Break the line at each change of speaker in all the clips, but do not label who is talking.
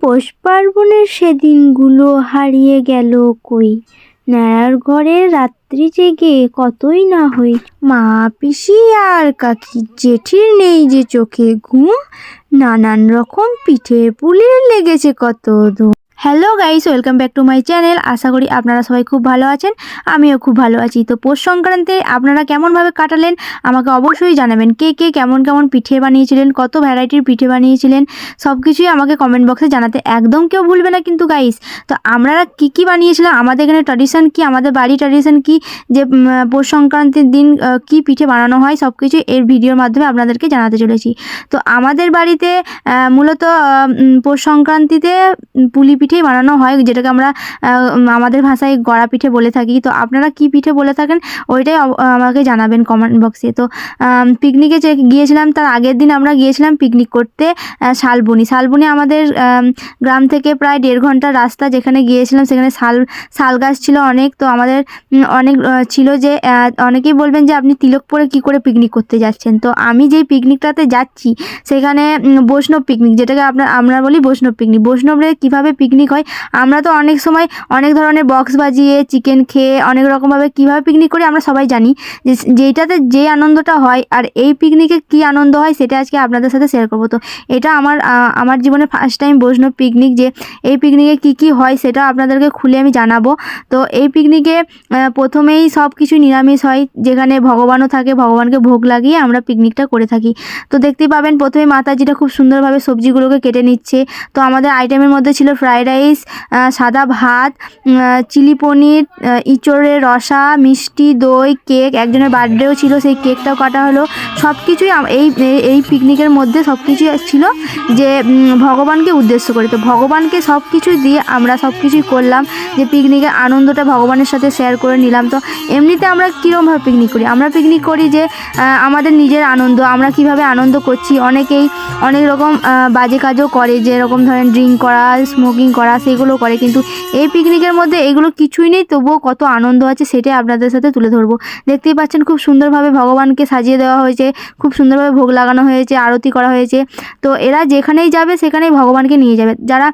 পৌষ পার্বণের সেদিনগুলো হারিয়ে গেল কই? ন্যাড়ার ঘরে রাত্রি জেগে কতই না হই? মা পিসি আর কাকি জেঠির নেই যে চোখে ঘুম? নানান রকম পিঠে পুলির লেগেছে কত ধুম hello guys, welcome back to my channel. আশা করি আপনারা সবাই খুব ভালো আছেন, আমিও খুব ভালো আছি। তো পৌষ সংক্রান্তি, আপনারা কেমনভাবে কাটালেন? আমাকে অবশ্যই জানাবেন কে কে কেমন কেমন পিঠে বানিয়েছিলেন, কত ভ্যারাইটির পিঠে বানিয়েছিলেন সব কিছুই আমাকে কমেন্ট বক্সে জানাতে একদম কেউ ভুলবে না কিন্তু গাইস। তো আমরা কী কী বানিয়েছিলাম? আমাদের এখানে ট্র্যাডিশন কি? আমাদের বাড়ি ট্র্যাডিশন কি? যে পৌষ সংক্রান্তির দিন কি পিঠে বানানো হয়? সব কিছু এর ভিডিওর মাধ্যমে আপনাদেরকে জানাতে চলেছি। তো আমাদের বাড়িতে মূলত পৌষ সংক্রান্তিতে পুলি পিঠেই বানানো হয়, যেটাকে আমরা আমাদের ভাষায় গড়া পিঠে বলে থাকি। তো আপনারা কি পিঠে বলে থাকেন ওইটাই আমাকে জানাবেন কমেন্ট বক্সে তো পিকনিকে যে গিয়েছিলাম, তার আগের দিন আমরা গিয়েছিলাম পিকনিক করতে শালবনি। শালবনি আমাদের গ্রাম থেকে প্রায় দেড় ঘণ্টার রাস্তা যেখানে গিয়েছিলাম, সেখানে শাল শাল গাছ ছিল অনেক। তো আমাদের অনেক ছিল যে অনেকেই বলবেন যে, আপনি তিলক পরে কী করে পিকনিক করতে যাচ্ছেন? তো আমি যেই পিকনিকটাতে যাচ্ছি, সেখানে বৈষ্ণব পিকনিক যেটাকে আপনার, আমরা বলি বৈষ্ণব পিকনিক বৈষ্ণবরে কীভাবে পিকনিক হয়। আমরা তো অনেক সময় অনেক ধরনের বক্স বাজিয়ে চিকেন খেয়ে, অনেক রকমভাবে কীভাবে পিকনিক করি আমরা সবাই জানি। যে যেইটাতে যে আনন্দটা হয় আর এই পিকনিকে কী আনন্দ হয় সেটা আজকে আপনাদের সাথে শেয়ার করব। তো এটা আমার আমার জীবনে ফার্স্ট টাইম বৈষ্ণব পিকনিক যে এই পিকনিকে কী কী হয় সেটা আপনাদেরকে খুলে আমি জানাব। তো এই পিকনিকে প্রথমেই সব কিছু নিরামিষ হয়। যেখানে ভগবানও থাকে, ভগবানকে ভোগ লাগিয়ে আমরা পিকনিকটা করে থাকি। তো দেখতেই পাবেন, প্রথমে মাতাজিটা খুব সুন্দরভাবে সবজিগুলোকে কেটে নিচ্ছে। তো আমাদের আইটেমের মধ্যে ছিল ফ্রাইড রাইস সাদা ভাত চিলি পনির ইঁচড়ের রসা, মিষ্টি, দই, কেক, একজনের বার্থডেও ছিল, সেই কেকটাও কাটা হলো। সব কিছুই এই, এই- এই পিকনিকের মধ্যে সব কিছুই ছিল যে ভগবানকে উদ্দেশ্য করে। তো ভগবানকে সব কিছু দিয়ে আমরা সব কিছুই করলাম, যে পিকনিকের আনন্দটা ভগবানের সাথে শেয়ার করে নিলাম। তো এমনিতে আমরা কীরকমভাবে পিকনিক করি? আমরা পিকনিক করি যে আমাদের নিজের আনন্দ, আমরা কীভাবে আনন্দ করছি? অনেকেই অনেক রকম বাজে কাজও করে, যেরকম ধরেন ড্রিঙ্ক করা স্মোকিং করা, সেগুলো করে। কিন্তু এই পিকনিকের মধ্যে এগুলো কিছুই নেই, তবুও কত আনন্দ আছে সেটাই আপনাদের সাথে তুলে ধরবো। দেখতেই পাচ্ছেন খুব সুন্দরভাবে ভগবানকে সাজিয়ে দেওয়া হয়েছে, খুব সুন্দরভাবে ভোগ লাগানো হয়েছে, আরতি করা হয়েছে। তো এরা যেখানেই যাবে সেখানেই ভগবানকে নিয়ে যাবে। যারা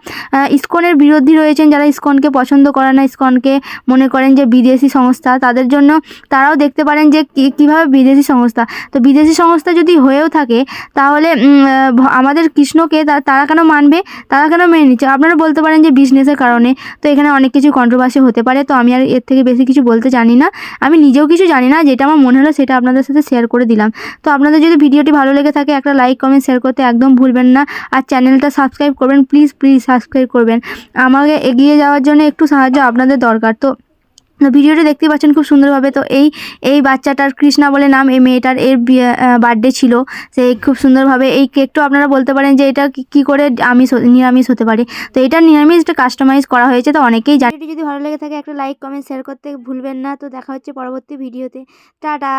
ইসকনের বিরোধী রয়েছেন, যারা ইসকনকে পছন্দ করে না, ইসকনকে মনে করেন যে বিদেশি সংস্থা, তাদের জন্য তারাও দেখতে পারেন যে কীভাবে বিদেশি সংস্থা। তো বিদেশি সংস্থা যদি হয়েও থাকে, তাহলে আমাদের কৃষ্ণকে তারা কেন মানবে? তারা কেন মেনে নিচ্ছে? আপনারা বলতে পারেন যে বিজনেসের কারণে। তো এখানে অনেক কিছু কন্ট্রোভার্সি হতে পারে। তো আমি আর এর থেকে বেশি কিছু বলতে জানি না। আমি নিজেও কিছু জানি না। যেটা আমার মনে হলো সেটা আপনাদের সাথে শেয়ার করে দিলাম। তো আপনাদের যদি ভিডিওটি ভালো লেগে থাকে, একটা লাইক কমেন্ট শেয়ার করতে একদম ভুলবেন না। আর চ্যানেলটা সাবস্ক্রাইব করবেন প্লিজ প্লিজ সাবস্ক্রাইব করবেন। আমাকে এগিয়ে যাওয়ার জন্য একটু সাহায্য আপনাদের দরকার। তো ভিডিওটি দেখতে পাচ্ছেন খুব সুন্দরভাবে। তো এই এই বাচ্চাটার কৃষ্ণা বলে নাম, এই মেয়েটার এর বার্থডে ছিল। সে খুব সুন্দরভাবে এই কেকটাও আপনারা বলতে পারেন যে এটা কি- করে আমিষ নিরামিষ হতে পারে। তো এটা নিরামিষটা কাস্টমাইজ করা হয়েছে। তো অনেকেই জানি যদি ভালো লেগে থাকে একটা লাইক কমেন্ট শেয়ার করতে ভুলবেন না। তো দেখা হচ্ছে পরবর্তী ভিডিওতে। টাটা!